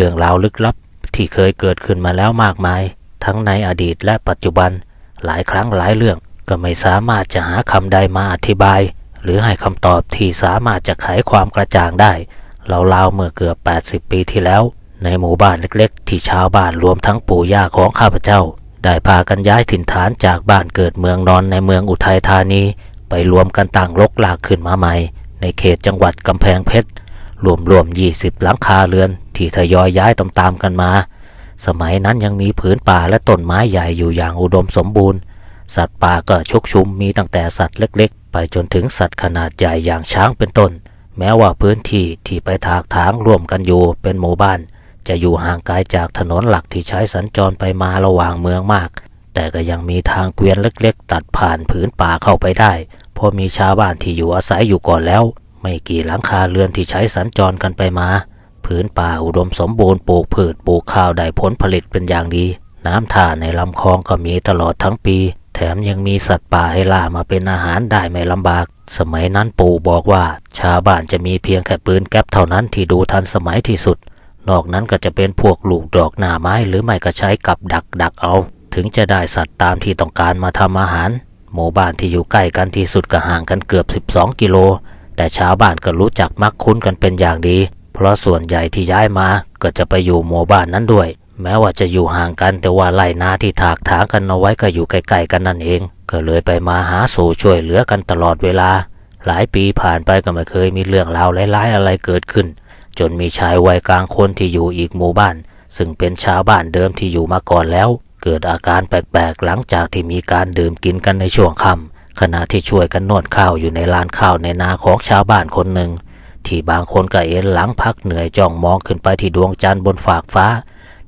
เรื่องราวลึกลับที่เคยเกิดขึ้นมาแล้วมากมาย ทั้งในอดีตและปัจจุบัน หลายครั้งหลายเรื่องก็ไม่สามารถจะหาคำใดมาอธิบาย หรือให้คำตอบที่สามารถจะไขความกระจ่างได้ราวๆเมื่อเกือบ 80 ปีที่แล้ว ในหมู่บ้านเล็กๆ ที่ชาวบ้านรวมทั้งปู่ย่าของข้าพเจ้า ได้พากันย้ายถิ่นฐานจากบ้านเกิดเมืองนอนในเมืองอุทัยธานี ไปรวมกันตั้งรกลากขึ้นมาใหม่ ในเขตจังหวัดกำแพงเพชรรวมรวม20 หลังคาเรือน ที่ทยอยย้ายตามๆกันมา สมัยนั้นยังมีผืนป่าและต้นไม้ใหญ่อยู่อย่างอุดมสมบูรณ์ สัตว์ป่าก็ชุกชุมมีตั้งแต่สัตว์เล็กๆ ไปจนถึงสัตว์ขนาดใหญ่อย่างช้างเป็นต้น แม้ว่าพื้นที่ที่ไปถากถางร่วมกันอยู่เป็นหมู่บ้าน จะอยู่ห่างไกลจากถนนหลักที่ใช้สัญจรไปมาระหว่างเมืองมาก แต่ก็ยังมีทางเกวียนเล็ก ๆ ตัดผ่านผืนป่าเข้าไปได้เพราะมีชาวบ้านที่อยู่อาศัยอยู่ก่อนแล้วไม่กี่หลังคาเรือนที่ใช้สัญจรกันไปมา ผืนป่าอุดมสมบูรณ์ปลูกพืชปลูกข้าวได้ผลผลิตเป็นอย่างดี น้ำท่าในลำคลองก็มีตลอดทั้งปี แถมยังมีสัตว์ป่าให้ล่ามาเป็นอาหารได้ไม่ลำบาก สมัยนั้นปู่บอกว่า ชาวบ้านจะมีเพียงแค่ปืนแก๊ปเท่านั้นที่ดูทันสมัยที่สุด นอกนั้นก็จะเป็นพวกลูกดอกหน้าไม้หรือไม่ก็ใช้กับดักดักเอา ถึงจะได้สัตว์ตามที่ต้องการมาทำอาหาร หมู่บ้านที่อยู่ใกล้กันที่สุดก็ห่างกันเกือบ 12 กิโลแต่ชาวบ้านก็รู้จักมักคุ้นกันเป็นอย่างดี เพราะส่วนใหญ่ที่ย้ายมาก็จะไปอยู่หมู่บ้านนั้นด้วย แม้ว่าจะอยู่ห่างกันแต่ว่าไร่นาที่ถากถางกันเอาไว้ก็อยู่ใกล้ๆกันนั่นเอง ก็เลยไปมาหาสู่ช่วยเหลือกันตลอดเวลา หลายปีผ่านไปก็ไม่เคยมีเรื่องราวร้ายๆอะไรเกิดขึ้น จนมีชายวัยกลางคนที่อยู่อีกหมู่บ้าน ซึ่งเป็นชาวบ้านเดิมที่อยู่มาก่อนแล้ว เกิดอาการแปลกๆหลังจากที่มีการดื่มกินกันในช่วงค่ำขณะที่ช่วยกันนวดข้าวอยู่ในลานข้าวในนาของชาวบ้านคนหนึ่ง ที่บางคนก็เอ็นหลังพักเหนื่อยจ้องมองขึ้นไปที่ดวงจันทร์บนฝากฟ้า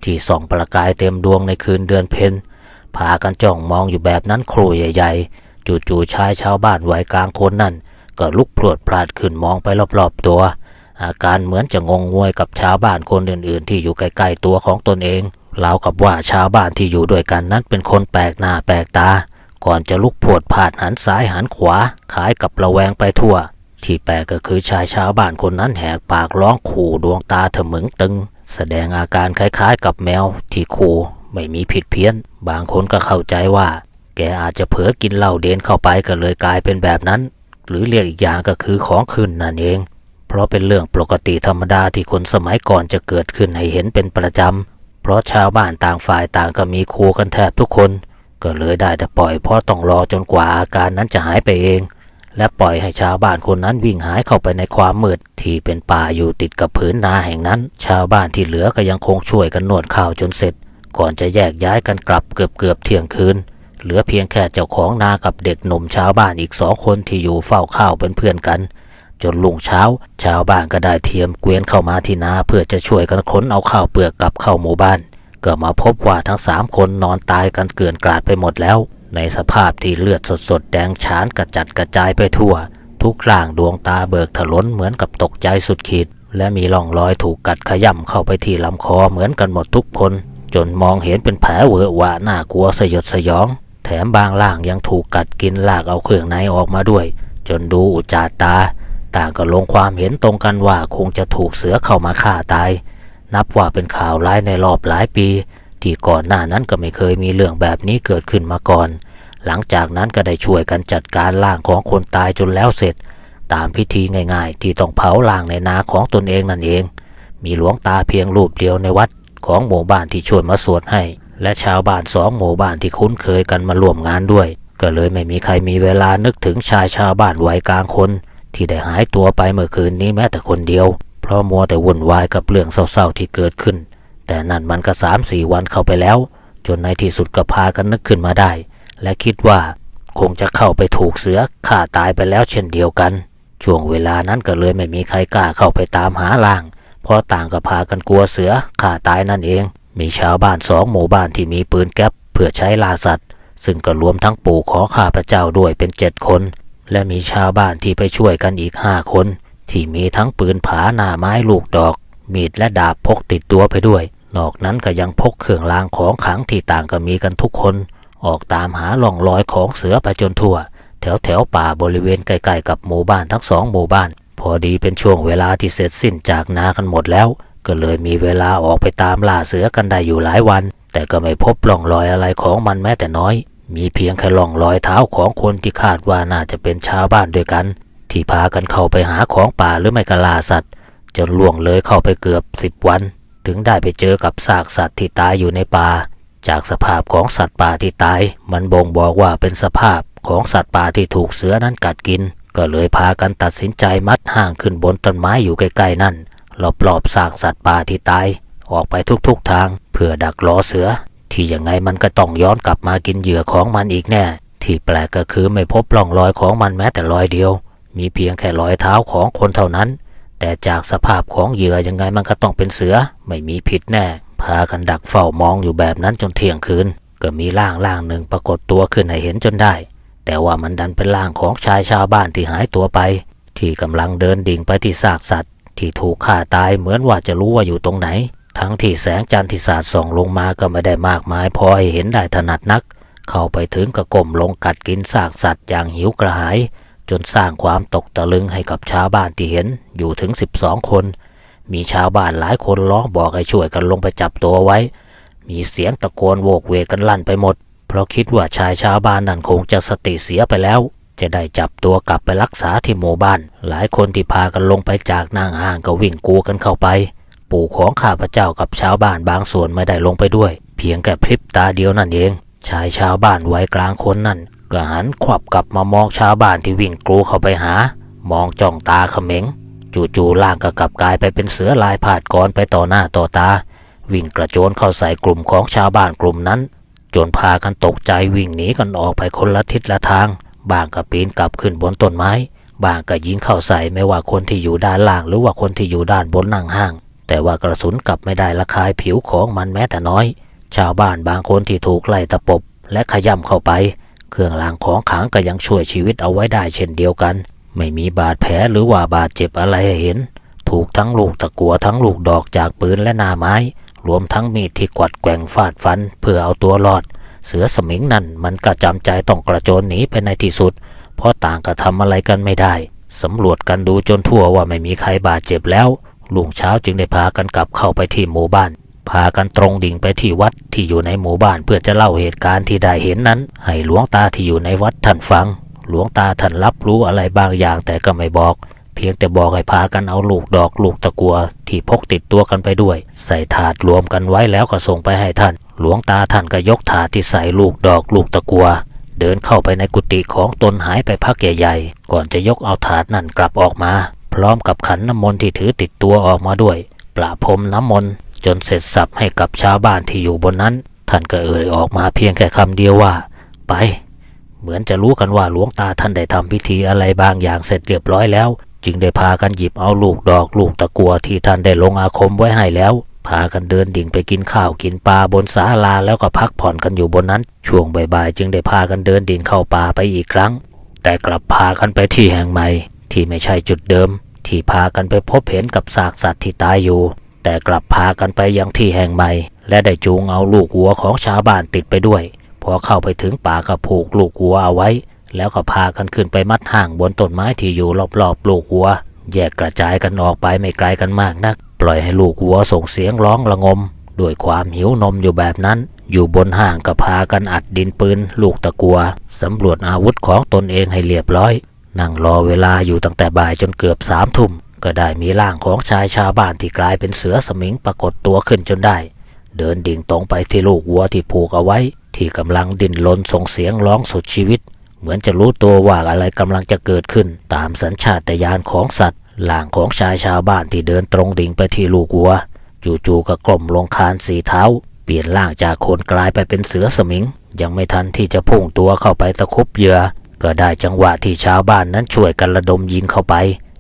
ที่ส่องประกายเต็มดวงในคืนเดือนเพ็ญพากันจ้องมองอยู่แบบนั้นครูใหญ่ ๆ จู่ๆชายชาวบ้านวัยกลางคนนั่น ก็ลุกพรวดพลาดขึ้นมองไปรอบๆตัว อาการเหมือนจะงงงวยกับชาวบ้านคนอื่น ๆ ที่อยู่ใกล้ๆตัวของตนเองราวกับว่าชาวบ้านที่อยู่ด้วยกันนั้นเป็นคนแปลกหน้าแปลกตา ก่อนจะลุกพวดพลาดหันซ้ายหันขวาคล้ายกับระแวงไปทั่ว ที่แปลกก็คือชายชาวบ้านคนนั้นแหกปากร้องขู่ดวงตาเถมึงตึง แสดงอาการคล้ายๆกับแมวที่ขู่ไม่มีผิดเพี้ยน บางคนก็เข้าใจว่า แกอาจจะเผลอกินเหล้าเดนเข้าไปก็เลยกลายเป็นแบบนั้น หรือเรียกอีกอย่างก็คือของขึ้นนั่นเอง เพราะเป็นเรื่องปกติธรรมดาที่คนสมัยก่อนจะเกิดขึ้นให้เห็นเป็นประจำเพราะชาวบ้านต่างฝ่ายต่างก็มีครูกันแทบทุกคน ก็เลยได้แต่ปล่อยเพราะต้องรอจนกว่าอาการนั้นจะหายไปเอง และปล่อยให้ชาวบ้านคนนั้นวิ่งหายเข้าไปในความมืดที่เป็นป่าอยู่ติดกับผืนนาแห่งนั้น ชาวบ้านที่เหลือก็ยังคงช่วยกันนวดข้าวจนเสร็จ ก่อนจะแยกย้ายกันกลับเกือบเกือบเที่ยงคืน เหลือเพียงแค่เจ้าของนากับเด็กหนุ่มชาวบ้านอีกสองคนที่อยู่เฝ้าข้าวเป็นเพื่อนกัน จนลุงเช้า ชาวบ้านก็ได้เทียมเกวียนเข้ามาที่นาเพื่อจะช่วยกันขนเอาข้าวเปลือกกลับเข้าหมู่บ้านก็มาพบว่าทั้งสามคนนอนตายกันเกลื่อนกลาดไปหมดแล้ว ในสภาพที่เลือดสดๆ แดงฉานกระจัดกระจายไปทั่ว ทุกร่างดวงตาเบิกถลนเหมือนกับตกใจสุดขีด และมีร่องรอยถูกกัดขย่ำเข้าไปที่ลำคอเหมือนกันหมดทุกคน จนมองเห็นเป็นแผลเวอะหวะน่ากลัวสยดสยอง แถมบางล่างยังถูกกัดกินลากเอาเครื่องในออกมาด้วย จนดูอุจจาตา ต่างก็ลงความเห็นตรงกันว่าคงจะถูกเสือเข้ามาฆ่าตาย นับว่าเป็นข่าวร้ายในรอบหลายปี ที่ก่อนหน้านั้นก็ไม่เคยมีเรื่องแบบนี้เกิดขึ้นมาก่อน หลังจากนั้นก็ได้ช่วยกันจัดการร่างของคนตายจนแล้วเสร็จ ตามพิธีง่าย ๆ ที่ต้องเผาร่างในนาของตนเองนั่นเอง มีหลวงตาเพียงรูปเดียวในวัดของหมู่บ้านที่ช่วยมาสวดให้ และชาวบ้านสองหมู่บ้านที่คุ้นเคยกันมาร่วมงานด้วย ก็เลยไม่มีใครมีเวลานึกถึงชายชาวบ้านวัยกลางคน ที่ได้หายตัวไปเมื่อคืนนี้แม้แต่คนเดียว เพราะมัวแต่วุ่นวายกับเรื่องเศร้าๆที่เกิดขึ้น แต่นั่นมันก็สามสี่วันเข้าไปแล้ว จนในที่สุดก็พากันนึกขึ้นมาได้ และคิดว่าคงจะเข้าไปถูกเสือฆ่าตายไปแล้วเช่นเดียวกัน ช่วงเวลานั้นก็เลยไม่มีใครกล้าเข้าไปตามหาล่าง เพราะต่างก็พากันกลัวเสือฆ่าตายนั่นเอง มีชาวบ้านสองหมู่บ้านที่มีปืนแก๊ปเพื่อใช้ล่าสัตว์ ซึ่งก็รวมทั้งปู่ของข้าพเจ้าด้วยเป็นเจ็ดคน และมีชาวบ้านที่ไปช่วยกันอีกห้าคน ที่มีทั้งปืนผาหน้าไม้ลูกดอก มีดและดาบพกติดตัวไปด้วย นอกนั้นก็ยังพกเครื่องรางของขลังที่ต่างก็มีกันทุกคน ออกตามหาล่องรอยของเสือไปจนทั่ว แถวแถวป่าบริเวณใกล้ๆกับหมู่บ้านทั้งสองหมู่บ้าน พอดีเป็นช่วงเวลาที่เสร็จสิ้นจากนากันหมดแล้ว ก็เลยมีเวลาออกไปตามล่าเสือกันได้อยู่หลายวัน แต่ก็ไม่พบร่องรอยอะไรของมันแม้แต่น้อย มีเพียงแค่ร่องรอยเท้าของคนที่คาดว่าน่าจะเป็นชาวบ้านด้วยกัน ที่พากันเข้าไปหาของป่าหรือไม่ก็ล่าสัตว์ จนล่วงเลยเข้าไปเกือบสิบวัน ถึงได้ไปเจอกับซากสัตว์ที่ตายอยู่ในป่า จากสภาพของสัตว์ป่าที่ตาย มันบ่งบอกว่าเป็นสภาพของสัตว์ป่าที่ถูกเสือนั้นกัดกิน ก็เลยพากันตัดสินใจมัดห่างขึ้นบนต้นไม้อยู่ใกล้ๆนั่นรอบๆซากสัตว์ป่าที่ตาย ออกไปทุกๆทาง เพื่อดักล้อเสือ ที่ยังไงมันก็ต้องย้อนกลับมากินเหยื่อของมันอีกแน่ ที่แปลกก็คือไม่พบร่องรอยของมันแม้แต่รอยเดียว มีเพียงแค่รอยเท้าของคนเท่านั้น แต่จากสภาพของเหยื่อยังไงมันก็ต้องเป็นเสือ ไม่มีผิดแน่ พากันดักเฝ้ามองอยู่แบบนั้นจนเที่ยงคืน ก็มีร่างร่างหนึ่งปรากฏตัวขึ้นให้เห็นจนได้ แต่ว่ามันดันเป็นร่างของชายชาวบ้านที่หายตัวไป ที่กำลังเดินดิ่งไปที่ซากสัตว์ ที่ถูกฆ่าตายเหมือนว่าจะรู้ว่าอยู่ตรงไหน ทั้งที่แสงจันทร์ที่สาดส่องลงมาก็ไม่ได้มากมายพอให้เห็นได้ถนัดนัก เข้าไปถึงก็ก้มลงกัดกินซากสัตว์อย่างหิวกระหาย จนสร้างความตกตะลึงให้กับชาวบ้านที่เห็นอยู่ถึง 12 คน มีชาวบ้านหลายคนร้องบอกให้ช่วยกันลงไปจับตัวไว้ มีเสียงตะโกนโวกเวกกันลั่นไปหมด เพราะคิดว่าชายชาวบ้านนั่นคงจะสติเสียไปแล้ว จะได้จับตัวกลับไปรักษาที่หมู่บ้าน หลายคนที่พากันลงไปจากนางห้างก็วิ่งกูกันเข้าไป ปู่ของข้าพเจ้ากับชาวบ้านบางส่วนไม่ได้ลงไปด้วย เพียงแค่พริบตาเดียวนั่นเอง ชายชาวบ้านวัยกลางคนนั่น ก็หันขวับกลับมามองชาวบ้านที่วิ่งกรูเข้าไปหา มองจ้องตาเขม็ง จู่ๆร่างก็กลับกลายไปเป็นเสือลายผาดกรไปต่อหน้าต่อตา วิ่งกระโจนเข้าใส่กลุ่มของชาวบ้านกลุ่มนั้น จนพากันตกใจวิ่งหนีกันออกไปคนละทิศละทาง บางก็ปีนกลับขึ้นบนต้นไม้ บางก็ยิงเข้าใส่ไม่ว่าคนที่อยู่ด้านล่าง หรือว่าคนที่อยู่ด้านบนนั่งห้าง แต่ว่ากระสุนกลับไม่ได้ละคายผิวของมันแม้แต่น้อย ชาวบ้านบางคนที่ถูกไล่ตะปบและขย่ำเข้าไป เครื่องรางของขลังก็ยังช่วยชีวิตเอาไว้ได้เช่นเดียวกัน ไม่มีบาดแผลหรือว่าบาดเจ็บอะไรหเห็น ถูกทั้งลูกตะกัวทั้งลูกดอกจากปืนและหนาไม้ รวมทั้งมีดที่กวัดแกว่งฟาดฟัน เพื่อเอาตัวรอด เสือสมิงนั่นมันก็จำใจต้องกระโจนหนีไปในที่สุด เพราะต่างก็ทำอะไรกันไม่ได้สำรวจกันดูจนทั่วว่าไม่มีใครบาดเจ็บแล้วลุงเช้าจึงได้พากันกลับเข้าไปที่หมู่บ้าน พากันตรงดิ่งไปที่วัดที่อยู่ในหมู่บ้านเพื่อจะเล่าเหตุการณ์ที่ได้เห็นนั้น ให้หลวงตาที่อยู่ในวัดท่านฟัง หลวงตาท่านรับรู้อะไรบางอย่างแต่ก็ไม่บอก เพียงแต่บอกให้พากันเอาลูกดอกลูกตะกัว ที่พกติดตัวกันไปด้วย ใส่ถาดรวมกันไว้แล้วก็ส่งไปให้ท่าน หลวงตาท่านก็ยกถาดที่ใส่ลูกดอกลูกตะกัว เดินเข้าไปในกุฏิของตนหายไปพักใหญ่ๆก่อนจะยกเอาถาดนั่นกลับออกมา พร้อมกับขันน้ำมนต์ที่ถือติดตัวออกมาด้วยประพรมน้ำมนต์ จนเสร็จสับให้กับชาวบ้านที่อยู่บนนั้น ท่านก็เอ่ยออกมาเพียงแค่คำเดียวว่า ไป เหมือนจะรู้กันว่าหลวงตาท่านได้ทำพิธีอะไรบางอย่างเสร็จเรียบร้อยแล้ว จึงได้พากันหยิบเอาลูกดอกลูกตะกัวที่ท่านได้ลงอาคมไว้ให้แล้ว พากันเดินดิ่งไปกินข้าวกินปลาบนศาลาแล้วก็พักผ่อนกันอยู่บนนั้น ช่วงบ่ายๆจึงได้พากันเดินดิ่งเข้าป่าไปอีกครั้ง แต่กลับพากันไปที่แห่งใหม่ที่ไม่ใช่จุดเดิมที่พากันไปพบเห็นกับซากสัตว์ที่ตายอยู่ แต่กลับพากันไปยังที่แห่งใหม่ และได้จูงเอาลูกวัวของชาวบ้านติดไปด้วย พอเข้าไปถึงป่าก็ผูกลูกวัวเอาไว้ แล้วก็พากันขึ้นไปมัดห่างบนต้นไม้ที่อยู่รอบๆลูกวัว แยกกระจายกันออกไปไม่ไกลกันมากนัก ปล่อยให้ลูกวัวส่งเสียงร้องระงม ด้วยความหิวนมอยู่แบบนั้น อยู่บนห่างก็พากันอัดดินปืน ลูกตะกัวสำรวจอาวุธของตนเองให้เรียบร้อย นั่งรอเวลาอยู่ตั้งแต่บ่ายจนเกือบสามทุ่ม ก็ได้มีร่างของชายชาวบ้านที่กลายเป็นเสือสมิงปรากฏตัวขึ้นจนได้ เดินดิ่งตรงไปที่ลูกวัวที่ผูกเอาไว้ ที่กำลังดิ้นรนส่งเสียงร้องสุดชีวิต เหมือนจะรู้ตัวว่าอะไรกำลังจะเกิดขึ้น ตามสัญชาตญาณของสัตว์ร่างของชายชาวบ้านที่เดินตรงดิ่งไปที่ลูกวัว จู่ๆก็กลมลงคานสีเท้า เปลี่ยนร่างจากคนกลายไปเป็นเสือสมิง ยังไม่ทันที่จะพุ่งตัวเข้าไปตะคุบเหยื่อก็ได้จังหวะที่ชาวบ้านนั้นช่วยกันระดมยิงเข้าไป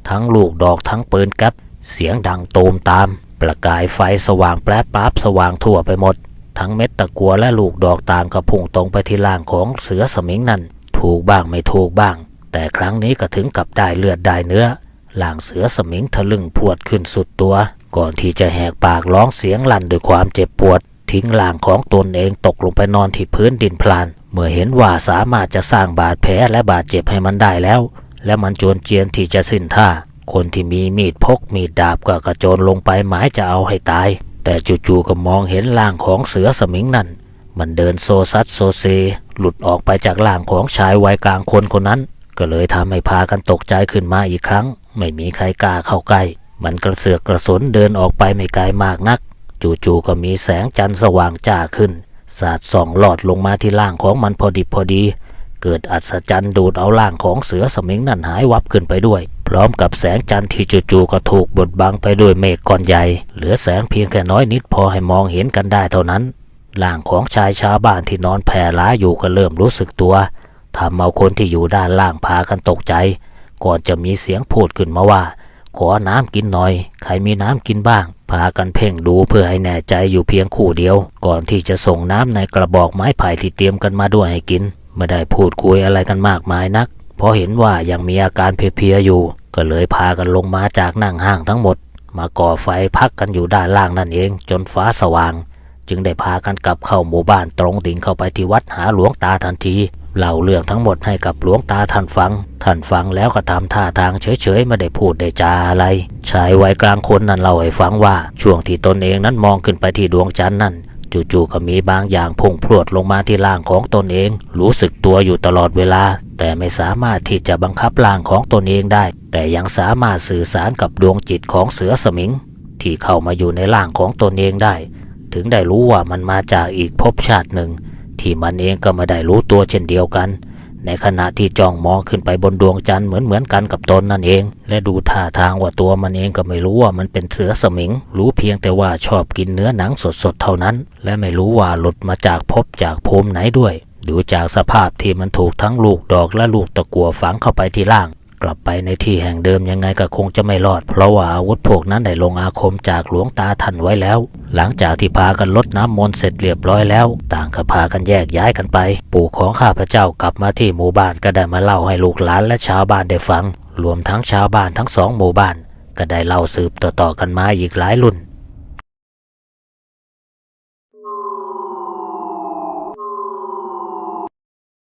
ทั้งลูกดอกทั้งปืนแก๊ปเสียงดังโตมตาม ประกายไฟสว่างแปรปราบสว่างทั่วไปหมด ทั้งเม็ดตะกัวและลูกดอกต่างก็พุ่งตรงไปที่ร่างของเสือสมิงนั่น ถูกบ้างไม่ถูกบ้าง แต่ครั้งนี้ก็ถึงกับได้เลือดได้เนื้อร่างเสือสมิงทะลึ่งพวดขึ้นสุดตัว ก่อนที่จะแหกปากร้องเสียงลั่นด้วยความเจ็บปวด ทิ้งร่างของตนเองตกลงไปนอนที่พื้นดินพลาน เมื่อเห็นว่าสามารถจะสร้างบาดแผลและบาดเจ็บให้มันได้แล้ว และมันจวนเจียนที่จะสิ้นท่า คนที่มีมีดพกมีดดาบก็กระโจนลงไปหมายจะเอาให้ตาย แต่จู่ๆก็มองเห็นร่างของเสือสมิงนั่น มันเดินโซซัดโซเซ หลุดออกไปจากร่างของชายวัยกลางคนคนนั้น ก็เลยทำให้พากันตกใจขึ้นมาอีกครั้ง ไม่มีใครกล้าเข้าใกล้ มันกระเสือกกระสนเดินออกไปไม่ไกลมากนัก จู่ๆก็มีแสงจันทร์สว่างจ้าขึ้นสาดส่องหลอดลงมาที่ร่างของมันพอดิบพอดี เกิดอัศจรรย์ดูดเอาร่างของเสือสมิงนั่นหายวับขึ้นไปด้วย พร้อมกับแสงจันทร์ที่จู่ๆก็ถูกบดบังไปด้วยเมฆก้อนใหญ่ เหลือแสงเพียงแค่น้อยนิดพอให้มองเห็นกันได้เท่านั้นร่างของชายชาวบ้านที่นอนแผ่ล้าอยู่ก็เริ่มรู้สึกตัวทำเอาคนที่อยู่ด้านล่างพากันตกใจ ก่อนจะมีเสียงพูดขึ้นมาว่า ขอน้ำกินหน่อย ใครมีน้ำกินบ้าง พากันเพ่งดูเพื่อให้แน่ใจอยู่เพียงคู่เดียว ก่อนที่จะส่งน้ำในกระบอกไม้ไผ่ที่เตรียมกันมาด้วยให้กิน ไม่ได้พูดคุยอะไรกันมากมายนัก เพราะเห็นว่ายังมีอาการเพลียๆอยู่ ก็เลยพากันลงมาจากนั่งห้างทั้งหมด มาก่อไฟพักกันอยู่ด้านล่างนั่นเอง จนฟ้าสว่าง จึงได้พากันกลับเข้าหมู่บ้านตรงดิ่งเข้าไปที่วัดหาหลวงตาทันทีเล่าเรื่องทั้งหมดให้กับหลวงตาท่านฟัง ท่านฟังแล้วก็ทำท่าทางเฉยๆไม่ได้พูดได้จาอะไร ชายวัยกลางคนนั้นเล่าให้ฟังว่า ช่วงที่ตนเองนั้นมองขึ้นไปที่ดวงจันทร์นั้น จู่ๆก็มีบางอย่างพุ่งพรวดลงมาที่ร่างของตนเอง รู้สึกตัวอยู่ตลอดเวลา แต่ไม่สามารถที่จะบังคับร่างของตนเองได้ แต่ยังสามารถสื่อสารกับดวงจิตของเสือสมิง ที่เข้ามาอยู่ในร่างของตนเองได้ ถึงได้รู้ว่ามันมาจากอีกภพชาติหนึ่ง ที่มันเองก็ไม่ได้รู้ตัวเช่นเดียวกัน ในขณะที่จ้องมองขึ้นไปบนดวงจันทร์เหมือนเหมือนกันกับตนนั่นเอง และดูท่าทางว่าตัวมันเองก็ไม่รู้ว่ามันเป็นเสือสมิง รู้เพียงแต่ว่าชอบกินเนื้อหนังสดๆเท่านั้น และไม่รู้ว่าหลุดมาจากภพจากภูมิไหนด้วย ดูจากสภาพที่มันถูกทั้งลูกดอกและลูกตะกัวฝังเข้าไปที่ล่าง กลับไปในที่แห่งเดิมยังไงก็คงจะไม่รอด เพราะว่าอาวุธพวกนั้นได้ลงอาคมจากหลวงตาท่านไว้แล้ว หลังจากที่พากันลดน้ำมนต์เสร็จเรียบร้อยแล้ว ต่างก็พากันแยกย้ายกันไป ปู่ของข้าพเจ้ากลับมาที่หมู่บ้านก็ได้มาเล่าให้ลูกหลานและชาวบ้านได้ฟัง รวมทั้งชาวบ้านทั้งสองหมู่บ้าน ก็ได้เล่าสืบต่อๆกันมาอีกหลายรุ่น